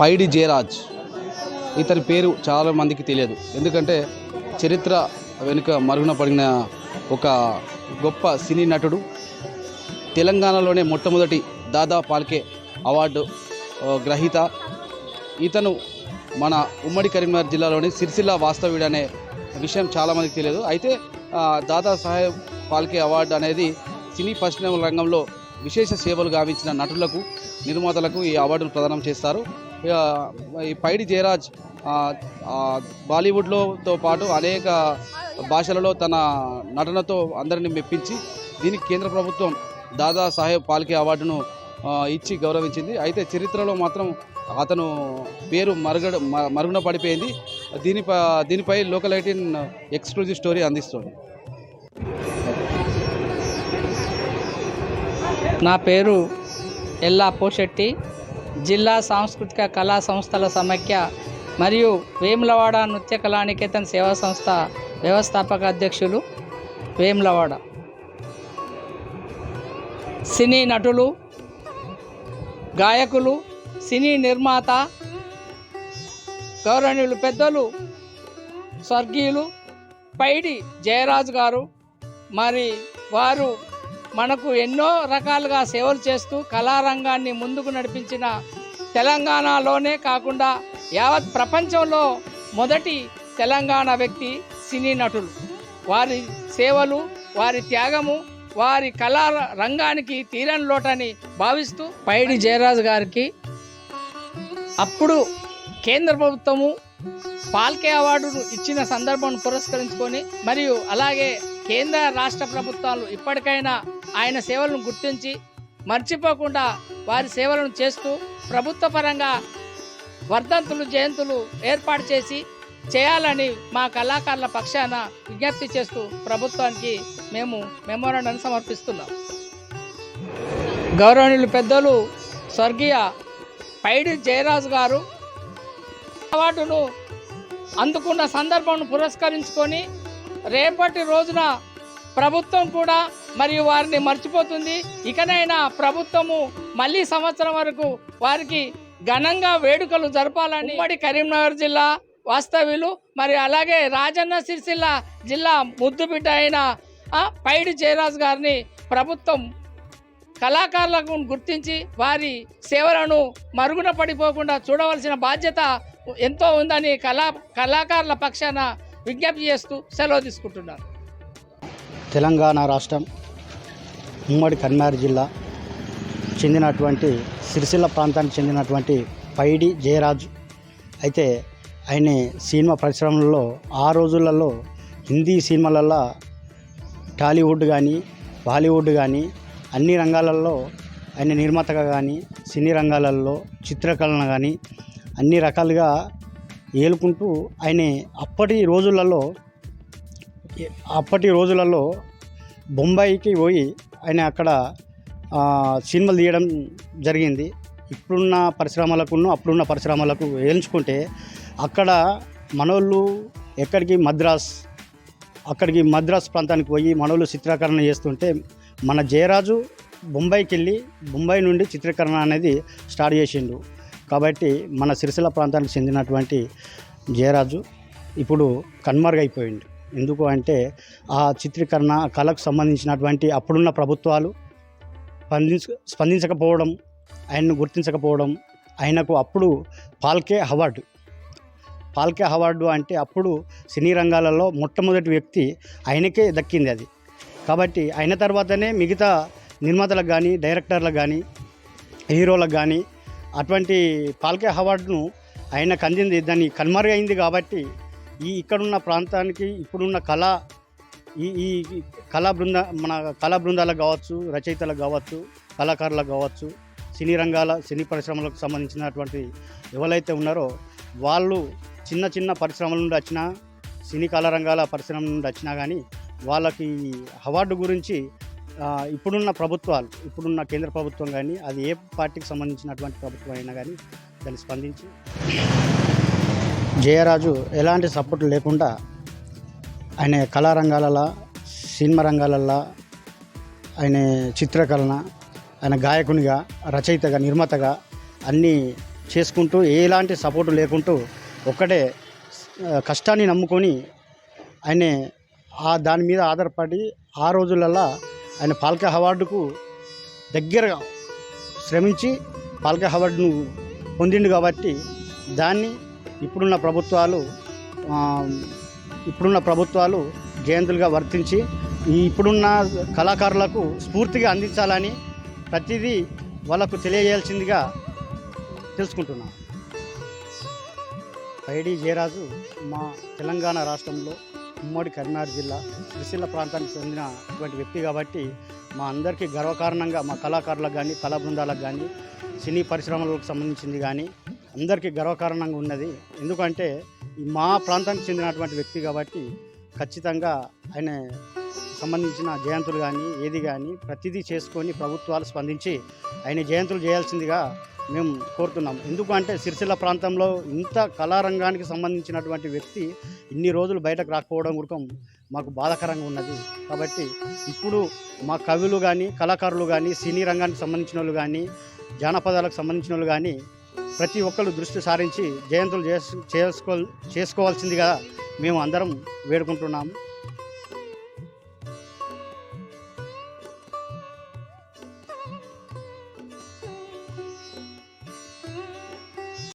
పైడి జయరాజ్. ఇతని పేరు చాలామందికి తెలియదు. ఎందుకంటే చరిత్ర వెనుక మరుగున పడిన ఒక గొప్ప సినీ నటుడు తెలంగాణలోనే మొట్టమొదటి దాదా పాల్కే అవార్డు గ్రహీత. ఇతను మన ఉమ్మడి కరీంనగర్ జిల్లాలోని సిరిసిల్ల వాస్తవ్యుడు అనే విషయం చాలామందికి తెలియదు. అయితే దాదా సాహెబ్ పాల్కే అవార్డు అనేది సినీ పరిశ్రమ రంగంలో విశేష సేవలు గావించిన నటులకు నిర్మాతలకు ఈ అవార్డును ప్రదానం చేస్తారు. ఈ పైడి జయరాజ్ బాలీవుడ్లోతో పాటు అనేక భాషలలో తన నటనతో అందరిని మెప్పించి దీనికి కేంద్ర ప్రభుత్వం దాదా సాహెబ్ పాల్కే అవార్డును ఇచ్చి గౌరవించింది. అయితే చరిత్రలో మాత్రం అతను పేరు మరుగడ మరుగున పడిపోయింది. దీనిపై దీనిపై లోకల్ ఎయిటీన్ ఎక్స్క్లూజివ్ స్టోరీ అందిస్తుంది. నా పేరు ఎల్లా పోషెట్టి జిల్లా సాంస్కృతిక కళా సంస్థల సమైక్య మరియు వేములవాడ నృత్య కళానికేతన్ సేవా సంస్థ వ్యవస్థాపక అధ్యక్షులు వేములవాడ. సినీ నటులు గాయకులు సినీ నిర్మాత గౌరవనీయులు పెద్దలు స్వర్గీయులు పైడి జయరాజు గారు మరి వారు మనకు ఎన్నో రకాలుగా సేవలు చేస్తూ కళారంగాన్ని ముందుకు నడిపించిన తెలంగాణలోనే కాకుండా యావత్ ప్రపంచంలో మొదటి తెలంగాణ వ్యక్తి సినీ నటులు. వారి సేవలు వారి త్యాగము వారి కళా రంగానికి తీరని లోటని భావిస్తూ పైడి జయరాజు గారికి అప్పుడు కేంద్ర ప్రభుత్వము పాల్కే అవార్డును ఇచ్చిన సందర్భం పురస్కరించుకొని మరియు అలాగే కేంద్ర రాష్ట్ర ప్రభుత్వాలు ఇప్పటికైనా ఆయన సేవలను గుర్తించి మర్చిపోకుండా వారి సేవలను చేస్తూ ప్రభుత్వ పరంగా వర్ధంతులు జయంతులు ఏర్పాటు చేసి చేయాలని మా కళాకారుల పక్షాన విజ్ఞప్తి చేస్తూ ప్రభుత్వానికి మేము మెమోరాండం సమర్పిస్తున్నాం. గౌరవనీయులు పెద్దలు స్వర్గీయ పైడి జయరాజు గారు అవార్డును అందుకున్న సందర్భం పురస్కరించుకొని రేపటి రోజున ప్రభుత్వం కూడా మరియు వారిని మర్చిపోతుంది. ఇకనైనా ప్రభుత్వము మళ్ళీ సంవత్సరం వరకు వారికి ఘనంగా వేడుకలు జరపాలని ఉమ్మడి కరీంనగర్ జిల్లా వాస్తవ్యులు మరి అలాగే రాజన్న సిరిసిల్ల జిల్లా ముద్దుబిడ్డ అయిన పైడి జయరాజ్ గారిని ప్రభుత్వం కళాకారులకు గుర్తించి వారి సేవలను మరుగున పడిపోకుండా చూడవలసిన బాధ్యత ఎంతో ఉందని కళా కళాకారుల పక్షాన విజ్ఞప్తి చేస్తూ సెలవు తీసుకుంటున్నారు. తెలంగాణ రాష్ట్రం ఉమ్మడి కన్మార్ జిల్లా చెందినటువంటి సిరిసిల్ల ప్రాంతానికి చెందినటువంటి పైడి జయరాజు. అయితే ఆయన సినిమా పరిశ్రమలలో ఆ రోజులలో హిందీ సినిమాలలో టాలీవుడ్ కానీ బాలీవుడ్ కానీ అన్ని రంగాలలో ఆయన నిర్మాతగా కానీ సినీ రంగాలలో చిత్రకళన కానీ అన్ని రకాలుగా ఏలుకుంటూ ఆయన అప్పటి రోజులలో అప్పటి రోజులలో బొంబాయికి పోయి ఆయన అక్కడ సినిమాలు తీయడం జరిగింది. ఇప్పుడున్న పరిశ్రమలకును అప్పుడున్న పరిశ్రమలకు వేయించుకుంటే అక్కడ మనోళ్ళు ఎక్కడికి మద్రాస్ అక్కడికి మద్రాస్ ప్రాంతానికి పోయి మనోళ్ళు చిత్రీకరణ చేస్తుంటే మన జయరాజు బొంబాయికి వెళ్ళి బొంబాయి నుండి చిత్రీకరణ అనేది స్టార్ట్ చేసిండు. కాబట్టి మన సిరిసిల్ల ప్రాంతానికి చెందినటువంటి జయరాజు ఇప్పుడు కన్మరుగైపోయిండు. ఎందుకు అంటే ఆ చిత్రీకరణ కళకు సంబంధించినటువంటి అప్పుడున్న ప్రభుత్వాలు స్పందించ స్పందించకపోవడం ఆయన్ను గుర్తించకపోవడం ఆయనకు అప్పుడు పాల్కే అవార్డు. పాల్కే అవార్డు అంటే అప్పుడు సినీ రంగాలలో మొట్టమొదటి వ్యక్తి ఆయనకే దక్కింది అది. కాబట్టి ఆయన తర్వాతనే మిగతా నిర్మాతలకు కానీ డైరెక్టర్లకు కానీ హీరోలకు కానీ అటువంటి పాల్కే అవార్డును ఆయనకు అందింది దాన్ని కనుమరుగైంది కాబట్టి ఈ ఇక్కడున్న ప్రాంతానికి ఇప్పుడున్న కళ ఈ ఈ కళా బృంద మన కళా బృందాలకు కావచ్చు రచయితలకు కావచ్చు కళాకారులకు కావచ్చు సినీ రంగాల సినీ పరిశ్రమలకు సంబంధించినటువంటి ఎవరైతే ఉన్నారో వాళ్ళు చిన్న చిన్న పరిశ్రమల నుండి వచ్చినా సినీ కళారంగాల పరిశ్రమ నుండి వచ్చినా కానీ వాళ్ళకి అవార్డు గురించి ఇప్పుడున్న ప్రభుత్వాలు ఇప్పుడున్న కేంద్ర ప్రభుత్వం కానీ అది ఏ పార్టీకి సంబంధించినటువంటి ప్రభుత్వం అయినా కానీ దాన్ని స్పందించి. జయరాజు ఎలాంటి సపోర్ట్ లేకుండా ఆయన కళారంగాలలో సినిమా రంగాలల్లో ఆయన చిత్రకలన ఆయన గాయకునిగా రచయితగా నిర్మాతగా అన్నీ చేసుకుంటూ ఎలాంటి సపోర్టు లేకుంటూ ఒక్కటే కష్టాన్ని నమ్ముకొని ఆయన ఆ దాని మీద ఆధారపడి ఆ రోజులల్లో ఆయన పాల్కా అవార్డుకు దగ్గరగా శ్రమించి పాల్కా అవార్డును పొందిండు కాబట్టి దాన్ని ఇప్పుడున్న ప్రభుత్వాలు ఇప్పుడున్న ప్రభుత్వాలు జయంతులుగా వర్తించి ఈ ఇప్పుడున్న కళాకారులకు స్ఫూర్తిగా అందించాలని ప్రతిదీ వాళ్ళకు తెలియజేయాల్సిందిగా తెలుసుకుంటున్నాను పైడి జయరాజు మా తెలంగాణ రాష్ట్రంలో ఉమ్మడి కరీంనగర్ జిల్లా సిరిసిల్ల ప్రాంతానికి చెందినటువంటి వ్యక్తి కాబట్టి మా అందరికీ గర్వకారణంగా మా కళాకారులకు కానీ కళా బృందాలకు కానీ సినీ పరిశ్రమలకు సంబంధించింది కానీ అందరికీ గర్వకారణంగా ఉన్నది. ఎందుకంటే మా ప్రాంతానికి చెందినటువంటి వ్యక్తి కాబట్టి ఖచ్చితంగా ఆయన సంబంధించిన జయంతులు కానీ ఏది కానీ ప్రతిదీ చేసుకొని ప్రభుత్వాలు స్పందించి ఆయన జయంతులు చేయాల్సిందిగా మేము కోరుతున్నాం. ఎందుకంటే సిరిసిల్ల ప్రాంతంలో ఇంత కళారంగానికి సంబంధించినటువంటి వ్యక్తి ఇన్ని రోజులు బయటకు రాకపోవడం కూడా మాకు బాధాకరంగా ఉన్నది. కాబట్టి ఇప్పుడు మా కవులు కానీ కళాకారులు కానీ సినీ రంగానికి సంబంధించిన వాళ్ళు కానీ జానపదాలకు సంబంధించిన వాళ్ళు కానీ ప్రతి ఒక్కరు దృష్టి సారించి జయంతులు చేసుకో చేసుకోవాల్సిందిగా మేము అందరం వేడుకుంటున్నాము